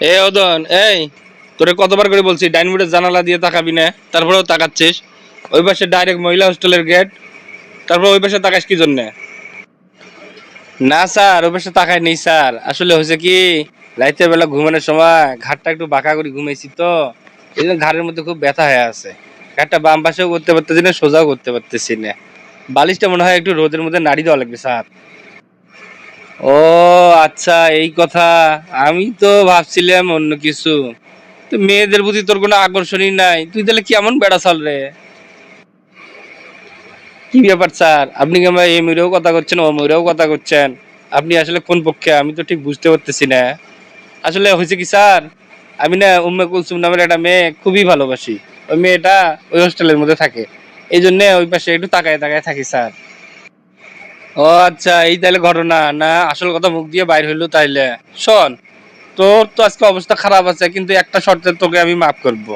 এ এই, তোরে কতবার করে বলছি জানালা দিয়ে তাকাবি না, তারপরেও তাকাচ্ছিস। ওই পাশে ডাইরেক্ট মহিলা হোস্টেলের গেট তারপর ওই পাশে তাকাস কি জন্যে? না স্যার, ওই পাশে তাকাই নেই স্যার। আসলে হয়েছে কি রাতের বেলা ঘুমানোর সময় ঘাটটা একটু বাঁকা করে ঘুমাইছি তো, এই জন্য ঘাড়ের মধ্যে খুব ব্যথা হয়ে আছে। ঘাটটা বাম পাশেও করতে পারতেছি না, সোজাও করতে পারতেছি না। বালিশটা মনে হয় একটু রোদের মধ্যে নাড়ি দেওয়া লাগবে স্যার। ও আচ্ছা এই কথা। আমি তো ভাবছিলাম অন্য কিছু। মেয়েদের প্রতি তোর কোনো আকর্ষণই নাই। তুই তাহলে কেমন বেড়া চল রে? কি ব্যাপার স্যার? আপনি কি এই মেয়েরাও কথা করছেন, ও মেয়েরাও কথা করছেন? আপনি আসলে কোন পক্ষে? আমি তো ঠিক বুঝতে পারতেছি না। আসলে হয়েছে কি স্যার? আমি না উম্মে কুলসুম নামের একটা মেয়ে খুবই ভালোবাসি। ওই মেয়েটা ওই হোস্টেলের মধ্যে থাকে। এই জন্য ওই পাশে একটু তাকায় তাকায় থাকি স্যার। ও আচ্ছা এই ঘটনা না, আসল কথা মুখ দিয়ে বাইর হইল তাইলে। শোন, তোর তো আজকে অবস্থা খারাপ আছে, কিন্তু একটা শর্তে তোকে আমি মাফ করব।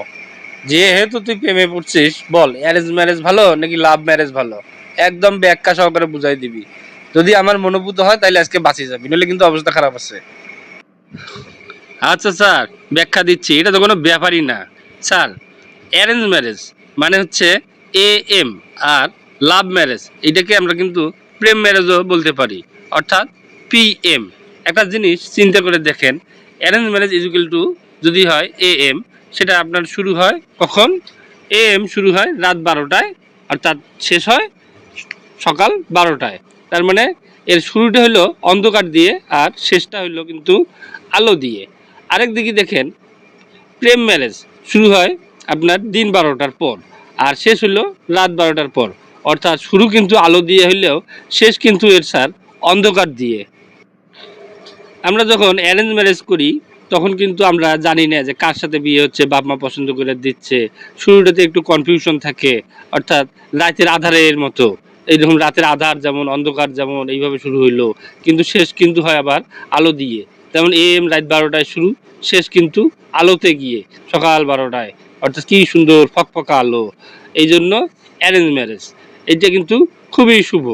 যেহেতু তুই প্রেমে পড়ছিস, বল অ্যারেঞ্জ ম্যারেজ ভালো নাকি লাভ ম্যারেজ ভালো? একদম ব্যাখ্যা সহকারে বুঝাই দিবি। যদি আমার মনোভূত হয় তাহলে আজকে বাঁচিয়ে যাবি, নইলে কিন্তু অবস্থা খারাপ আছে। আচ্ছা স্যার, ব্যাখ্যা দিচ্ছি, এটা তো কোনো ব্যাপারই না। স্যার অ্যারেঞ্জ ম্যারেজ মানে হচ্ছে A M R love marriage এটাকে আমরা কিন্তু প্রেম ম্যারেজও বলতে পারি। অর্থাৎ পি এম একটা জিনিস চিন্তা করে দেখেন অ্যারেঞ্জ ম্যারেজ ইজুকাল টু যদি হয় এ এম সেটা আপনার শুরু হয় কখন? এ এম শুরু হয় রাত বারোটায়, অর্থাৎ শেষ হয় সকাল বারোটায়। তার মানে এর শুরুটা হলো অন্ধকার দিয়ে আর শেষটা হলো কিন্তু আলো দিয়ে। আরেক দিকে দেখেন, প্রেম ম্যারেজ শুরু হয় আপনার দিন বারোটার পর, আর শেষ হলো রাত বারোটার পর। অর্থাৎ শুরু কিন্তু আলো দিয়ে হইলেও শেষ কিন্তু এর স্যার অন্ধকার দিয়ে। আমরা যখন অ্যারেঞ্জ ম্যারেজ করি, তখন কিন্তু আমরা জানি না যে কার সাথে বিয়ে হচ্ছে, বাপ মা পছন্দ করে দিচ্ছে। শুরুটাতে একটু কনফিউশন থাকে, অর্থাৎ রাতের আধারের মতো। এইরকম রাতের আধার যেমন, অন্ধকার যেমন, এইভাবে শুরু হইল। কিন্তু শেষ কিন্তু হয় আবার আলো দিয়ে। যেমন এ এম রাত বারোটায় শুরু, শেষ কিন্তু আলোতে গিয়ে সকাল বারোটায়। অর্থাৎ কি সুন্দর ফকফকা আলো। এই জন্য অ্যারেঞ্জ ম্যারেজ এইটা কিন্তু খুবই শুভ।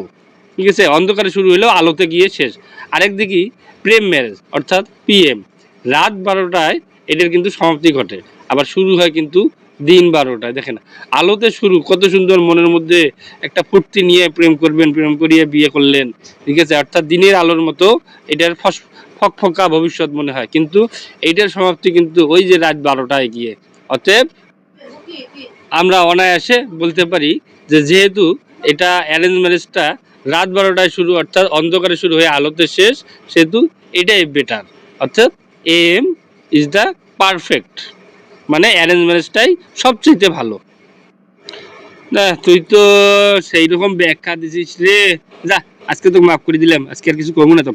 ঠিক আছে? অন্ধকারে শুরু হলেও আলোতে গিয়ে শেষ। আরেক দিকে প্রেম ম্যারেজ অর্থাৎ পিএম রাত বারোটায় এটার কিন্তু সমাপ্তি ঘটে। আবার শুরু হয় কিন্তু দিন বারোটায়। দেখেন, আলোতে শুরু, কত সুন্দর মনের মধ্যে একটা ফুর্তি নিয়ে প্রেম করবেন, প্রেম করিয়ে বিয়ে করলেন। ঠিক আছে? অর্থাৎ দিনের আলোর মতো এটার ফস, ফকফকা ভবিষ্যৎ মনে হয়। কিন্তু এইটার সমাপ্তি কিন্তু ওই যে রাত বারোটায় গিয়ে। অতএব আমরা অনায়াসে বলতে পারি যে যেহেতু এটা অ্যারেঞ্জ ম্যারেজটা রাত বারোটায় শুরু, অর্থাৎ অন্ধকারে শুরু হয়ে আলোতে শেষ, সেহেতু এটাই বেটার অর্থাৎ A M is the perfect মানে অ্যারেঞ্জ ম্যারেজটাই সবচেয়ে ভালো। না, তুই তো সেই রকম ব্যাখ্যা দিছিস রে। যা, আজকে তোকে মাফ করে দিলাম। আজকে আর কিছু করব না তো।